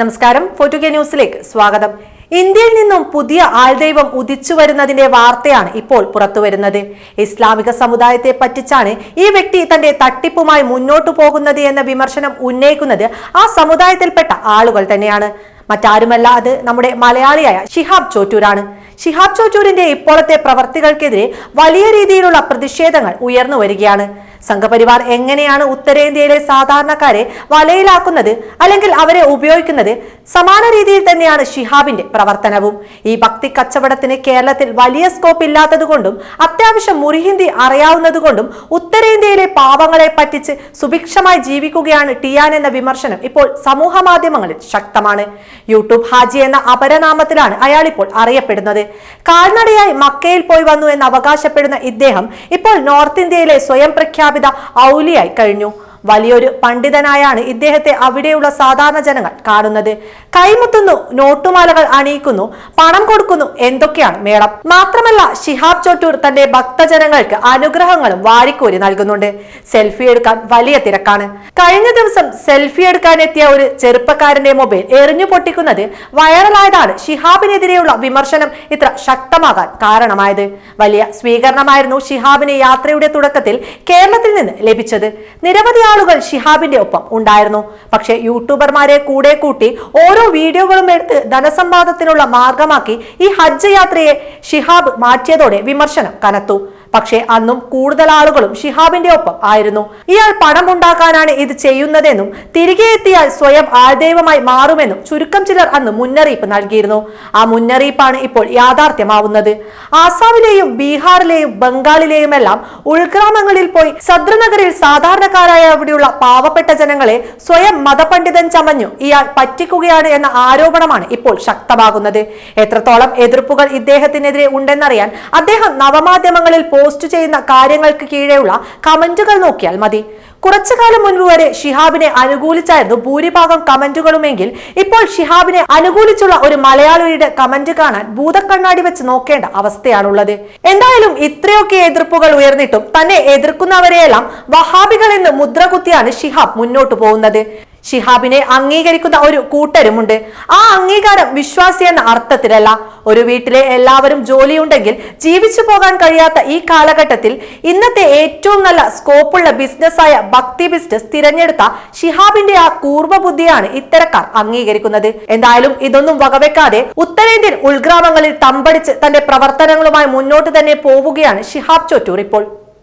നമസ്കാരം. ഫോർട്ടു കെ ന്യൂസിലേക്ക് സ്വാഗതം. ഇന്ത്യയിൽ നിന്നും പുതിയ ആൾദൈവം ഉദിച്ചു വരുന്നതിന്റെ വാർത്തയാണ് ഇപ്പോൾ പുറത്തുവരുന്നത്. ഇസ്ലാമിക സമുദായത്തെ പറ്റിച്ചാണ് ഈ വ്യക്തി തന്റെ തട്ടിപ്പുമായി മുന്നോട്ടു പോകുന്നത് എന്ന വിമർശനം ഉന്നയിക്കുന്നത് ആ സമുദായത്തിൽപ്പെട്ട ആളുകൾ തന്നെയാണ്. മറ്റാരുമല്ല അത് നമ്മുടെ മലയാളിയായ ഷിഹാബ് ചോറ്റൂരാണ്. ഷിഹാബ് ചോറ്റൂരിന്റെ ഇപ്പോഴത്തെ പ്രവർത്തികൾക്കെതിരെ വലിയ രീതിയിലുള്ള പ്രതിഷേധങ്ങൾ ഉയർന്നു വരികയാണ്. സംഘപരിവാർ എങ്ങനെയാണ് ഉത്തരേന്ത്യയിലെ സാധാരണക്കാരെ വലയിലാക്കുന്നത് അല്ലെങ്കിൽ അവരെ ഉപയോഗിക്കുന്നത് സമാന രീതിയിൽ തന്നെയാണ് ഷിഹാബിന്റെ പ്രവർത്തനവും. ഈ ഭക്തി കച്ചവടത്തിന് കേരളത്തിൽ വലിയ സ്കോപ്പ് ഇല്ലാത്തതുകൊണ്ടും അത്യാവശ്യം മുറിഹിന്ദി അറിയാവുന്നതുകൊണ്ടും ഉത്തരേന്ത്യയിലെ പാവങ്ങളെ പറ്റിച്ച് സുഭിക്ഷമായി ജീവിക്കുകയാണ് ടിയാൻ എന്ന വിമർശനം ഇപ്പോൾ സമൂഹ മാധ്യമങ്ങളിൽ ശക്തമാണ്. യൂട്യൂബ് ഹാജി എന്ന അപരനാമത്തിലാണ് അയാൾ ഇപ്പോൾ അറിയപ്പെടുന്നത്. കാൽനടയായി മക്കയിൽ പോയി വന്നു എന്ന് അവകാശപ്പെടുന്ന ഇദ്ദേഹം ഇപ്പോൾ നോർത്ത് ഇന്ത്യയിലെ സ്വയം പ്രഖ്യാപിത ഔലിയായി കഴിഞ്ഞു. വലിയൊരു പണ്ഡിതനായാണ് ഇദ്ദേഹത്തെ അവിടെയുള്ള സാധാരണ ജനങ്ങൾ കാണുന്നത്. കൈമുത്തുന്നു നോട്ടുമാലകൾ അണിയിക്കുന്നു പണം കൊടുക്കുന്നു എന്തൊക്കെയാണ് മേളം. മാത്രമല്ല ഷിഹാബ് ചോട്ടൂർ തന്റെ ഭക്തജനങ്ങൾക്ക് അനുഗ്രഹങ്ങളും വാരിക്കോരി നൽകുന്നുണ്ട്. സെൽഫി എടുക്കാൻ വലിയ തിരക്കാണ്. കഴിഞ്ഞ ദിവസം സെൽഫി എടുക്കാൻ എത്തിയ ഒരു ചെറുപ്പക്കാരന്റെ മൊബൈൽ എറിഞ്ഞു പൊട്ടിക്കുന്നത് വൈറലായതാണ് ഷിഹാബിനെതിരെയുള്ള വിമർശനം ഇത്ര ശക്തമാകാൻ കാരണമായത്. വലിയ സ്വീകരണമായിരുന്നു ഷിഹാബിന് യാത്രയുടെ തുടക്കത്തിൽ കേരളത്തിൽ നിന്ന് ലഭിച്ചത്. നിരവധി ആളുകൾ ഷിഹാബിന്റെ ഒപ്പം ഉണ്ടായിരുന്നു. പക്ഷേ യൂട്യൂബർമാരെ കൂടെ കൂട്ടി ഓരോ വീഡിയോകളും എടുത്ത് ധനസമ്പാദത്തിനുള്ള മാർഗമാക്കി ഈ ഹജ്ജ് യാത്രയെ ഷിഹാബ് മാറ്റിയതോടെ വിമർശനം കനത്തു. പക്ഷേ അന്നും കൂടുതൽ ആളുകളും ഷിഹാബിന്റെ ഒപ്പം ആയിരുന്നു. ഇയാൾ പണം ഉണ്ടാക്കാനാണ് ഇത് ചെയ്യുന്നതെന്നും തിരികെ എത്തിയാൽ സ്വയം ആദൈവമായി മാറുമെന്നും ചുരുക്കം ചിലർ അന്ന് മുന്നറിയിപ്പ് നൽകിയിരുന്നു. ആ മുന്നറിയിപ്പാണ് ഇപ്പോൾ യാഥാർത്ഥ്യമാവുന്നത്. ആസാമിലെയും ബീഹാറിലെയും ബംഗാളിലെയും എല്ലാം ഉൾഗ്രാമങ്ങളിൽ പോയി സദ്രനഗറിൽ സാധാരണക്കാരായ അവിടെയുള്ള പാവപ്പെട്ട ജനങ്ങളെ സ്വയം മതപണ്ഡിതൻ ചമഞ്ഞു ഇയാൾ പറ്റിക്കുകയാണ് എന്ന ആരോപണമാണ് ഇപ്പോൾ ശക്തമാകുന്നത്. എത്രത്തോളം എതിർപ്പുകൾ ഇദ്ദേഹത്തിനെതിരെ ഉണ്ടെന്നറിയാൻ അദ്ദേഹം നവമാധ്യമങ്ങളിൽ പോസ്റ്റ് ചെയ്യുന്ന കാര്യങ്ങൾക്ക് കീഴെയുള്ള കമന്റുകൾ നോക്കിയാൽ മതി. കുറച്ചു കാലം മുൻപ് വരെ ഷിഹാബിനെ അനുകൂലിച്ചായിരുന്നു ഭൂരിഭാഗം കമന്റുകളുമെങ്കിൽ ഇപ്പോൾ ഷിഹാബിനെ അനുകൂലിച്ചുള്ള ഒരു മലയാളിയുടെ കമന്റ് കാണാൻ ഭൂതക്കണ്ണാടി വെച്ച് നോക്കേണ്ട അവസ്ഥയാണുള്ളത്. എന്തായാലും ഇത്രയൊക്കെ എതിർപ്പുകൾ ഉയർന്നിട്ടും തന്നെ എതിർക്കുന്നവരെയെല്ലാം വഹാബികൾ എന്ന് മുദ്ര കുത്തിയാണ് ഷിഹാബ് മുന്നോട്ട് പോകുന്നത്. ഷിഹാബിനെ അംഗീകരിക്കുന്ന ഒരു കൂട്ടരുമുണ്ട്. ആ അംഗീകാരം വിശ്വാസി എന്ന അർത്ഥത്തിലല്ല. ഒരു വീട്ടിലെ എല്ലാവരും ജോലിയുണ്ടെങ്കിൽ ജീവിച്ചു പോകാൻ കഴിയാത്ത ഈ കാലഘട്ടത്തിൽ ഇന്നത്തെ ഏറ്റവും നല്ല സ്കോപ്പുള്ള ബിസിനസ്സായ ഭക്തി ബിസിനസ് തിരഞ്ഞെടുത്ത ഷിഹാബിന്റെ ആ കൂർമ്മ ബുദ്ധിയാണ് ഇത്തരക്കാർ അംഗീകരിക്കുന്നത്. എന്തായാലും ഇതൊന്നും വകവെക്കാതെ ഉത്തരേന്ത്യൻ ഉൾഗ്രാമങ്ങളിൽ തമ്പടിച്ച് തന്റെ പ്രവർത്തനങ്ങളുമായി മുന്നോട്ട് തന്നെ പോവുകയാണ് ഷിഹാബ് ചോറ്റൂർ ഇപ്പോൾ.